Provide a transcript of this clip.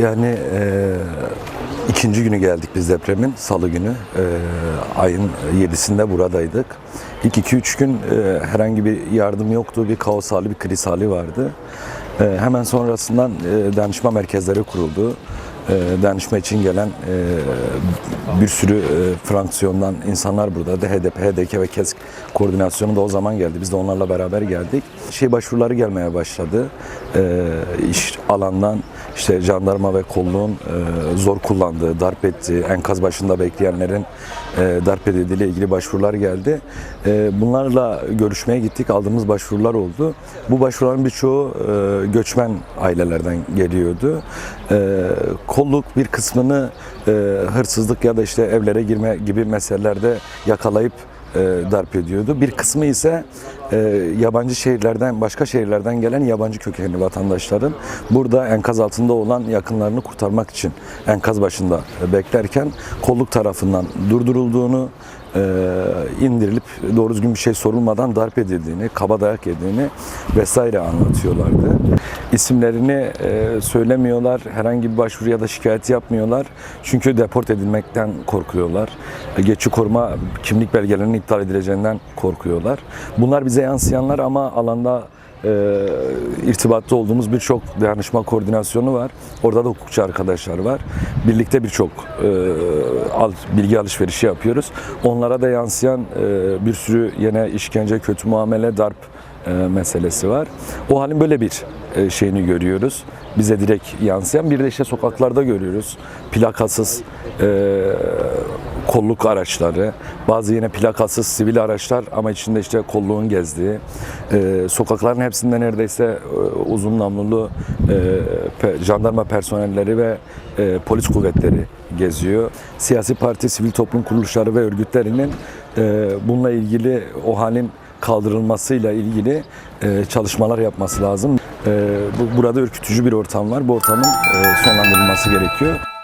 Yani e, ikinci günü geldik biz depremin, salı günü. E, ayın 7'sinde buradaydık. İlk 2-3 gün e, herhangi bir yardım yoktu, bir kaos hali, bir kriz hali vardı. E, hemen sonrasından e, danışma merkezleri kuruldu. E, danışma için gelen e, bir sürü e, fraksiyondan insanlar burada. HDP, HDK ve KESK koordinasyonu da o zaman geldi. Biz de onlarla beraber geldik. Şey başvuruları gelmeye başladı. E, iş alandan işte jandarma ve kolluğun e, zor kullandığı, darp ettiği, enkaz başında bekleyenlerin e, darp edildiğiyle ilgili başvurular geldi. E, bunlarla görüşmeye gittik. Aldığımız başvurular oldu. Bu başvuruların birçoğu e, göçmen ailelerden geliyordu. E, kolluk bir kısmını e, hırsızlık ya da işte evlere girme gibi meselelerde yakalayıp e, darp ediyordu. Bir kısmı ise e, yabancı şehirlerden, başka şehirlerden gelen yabancı kökenli vatandaşların burada enkaz altında olan yakınlarını kurtarmak için enkaz başında beklerken kolluk tarafından durdurulduğunu, indirilip doğru düzgün bir şey sorulmadan darp edildiğini, kaba dayak yediğini vesaire anlatıyorlardı. İsimlerini e, söylemiyorlar, herhangi bir başvuru ya da şikayet yapmıyorlar. Çünkü deport edilmekten korkuyorlar. E, Geçici koruma kimlik belgelerinin iptal edileceğinden korkuyorlar. Bunlar bize yansıyanlar ama alanda e, irtibatta olduğumuz birçok danışma koordinasyonu var. Orada da hukukçu arkadaşlar var. Birlikte birçok e, al- bilgi alışverişi yapıyoruz. Onlara da yansıyan e, bir sürü yine işkence, kötü muamele, darp e, meselesi var. O halin böyle bir e, şeyini görüyoruz. Bize direkt yansıyan bir de işte sokaklarda görüyoruz. Plakasız e, kolluk araçları, bazı yine plakasız sivil araçlar ama içinde işte kolluğun gezdiği, e, sokakların hepsinde neredeyse e, uzun namlulu e, pe- jandarma personelleri ve e, polis kuvvetleri geziyor. Siyasi parti, sivil toplum kuruluşları ve örgütlerinin e, bununla ilgili o halin kaldırılmasıyla ilgili e, çalışmalar yapması lazım. E, bu, burada ürkütücü bir ortam var. Bu ortamın e, sonlandırılması gerekiyor.